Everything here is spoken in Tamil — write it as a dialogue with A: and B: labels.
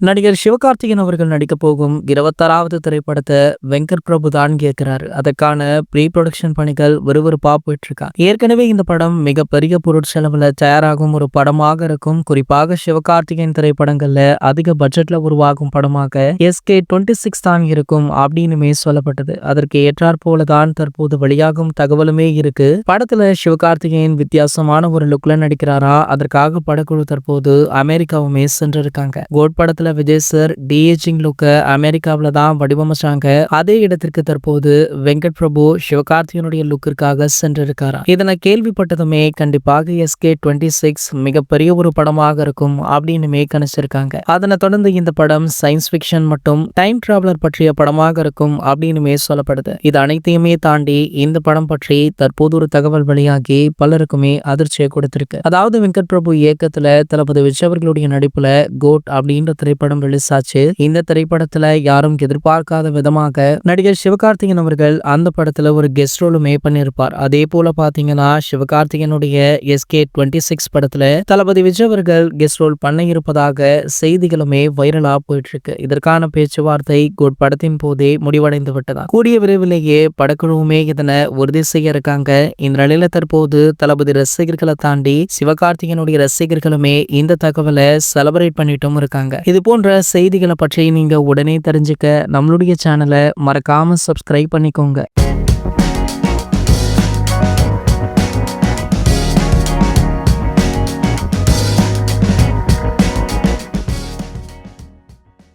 A: நடிகர் சிவகார்த்திகேயன் அவர்கள் நடிக்க போகும் இருபத்தாறாவது திரைப்படத்தை வெங்கட் பிரபு தான் கேட்கிறாரு அதற்கான ப்ரீ ப்ரொடக்ஷன் பணிகள் விறுவிறுப்பா போயிட்டு இருக்கா ஏற்கனவே இந்த படம் மிகப்பெரிய பொருட்செலவுல தயாராகும் ஒரு படமாக இருக்கும். குறிப்பாக சிவகார்த்திகேயன் திரைப்படங்கள்ல அதிக பட்ஜெட்ல உருவாகும் படமாக எஸ்கே டுவெண்ட்டி சிக்ஸ் தான் இருக்கும் அப்படின்னுமே சொல்லப்பட்டது. அதற்கு ஏற்றாற் போலதான் தற்போது வெளியாகும் தகவலுமே இருக்கு. படத்துல சிவகார்த்திகேயன் வித்தியாசமான ஒரு லுக்ல நடிக்கிறாரா? அதற்காக படக்குழு தற்போது அமெரிக்காவுமே சென்றிருக்காங்க. கோட் படத்துல விஜய் சார் டிஏஜிங் லுக்க அமெரிக்காவில தான் வடிவமைச்சாங்க. அதே இடத்திற்கு தற்போது வெங்கட் பிரபு சிவகார்த்திகனுடைய லுக்கிற்காக சென்றிருக்காரா? இதனை கேள்விப்பட்டதுமே கண்டிப்பாக எஸ்கே டுவெண்ட்டி சிக்ஸ் மிகப்பெரிய ஒரு படமாக இருக்கும் அப்படின்னுமே கணிச்சிருக்காங்க. அதனை தொடர்ந்து இந்த படம் சயின்ஸ் ஃபிக்ஷன் மற்றும் டைம் டிராவலர் பற்றிய படமாக இருக்கும் அப்படின்னுமே சொல்லப்படுது. இது அனைத்தையுமே தாண்டி இந்த படம் பற்றி தற்போது ஒரு தகவல் வெளியாகி பலருக்குமே அதிர்ச்சியை கொடுத்திருக்கு. அதாவது வெங்கட் பிரபு இயக்கத்துல தளபதி விஜய் அவர்களுடைய நடிப்புல கோட் அப்படின்ற திரைப்படம் ரிலீஸ் ஆச்சு. இந்த திரைப்படத்துல யாரும் எதிர்பார்க்காத விதமாக நடிகர் சிவகார்த்திகேயன் அவர்கள் அந்த படத்துல ஒரு கெஸ்ட் ரோலுமே பண்ணியிருப்பார். அதே போல பாத்தீங்கன்னா சிவகார்த்திகேயனுடைய எஸ்கே டுவெண்ட்டி சிக்ஸ் படத்துல தளபதி விஜய் அவர்கள் கெஸ்ட் ரோல் பண்ண இருப்பதாக செய்திகளுமே வைரலா போயிட்டு இருக்கு இதற்கான பேச்சுவார்த்தை குட் படத்தின் போதே முடிவடைந்து விட்டதா. கூடிய விரைவிலேயே படக்குழுவுமே இதனை உறுதி செய்ய இருக்காங்க. இந்த நிலையில தற்போது தளபதி ரசிகர்களை தாண்டி சிவகார்த்திகேயனுடைய ரசிகர்களுமே இந்த தகவலை செலப்ரேட் பண்ணிட்டும் இருக்காங்க. இது போன்ற செய்திகளை பற்றி நீங்கள் உடனே தெரிஞ்சுக்க நம்மளுடைய சேனலை மறக்காமல் சப்ஸ்கிரைப் பண்ணிக்கோங்க.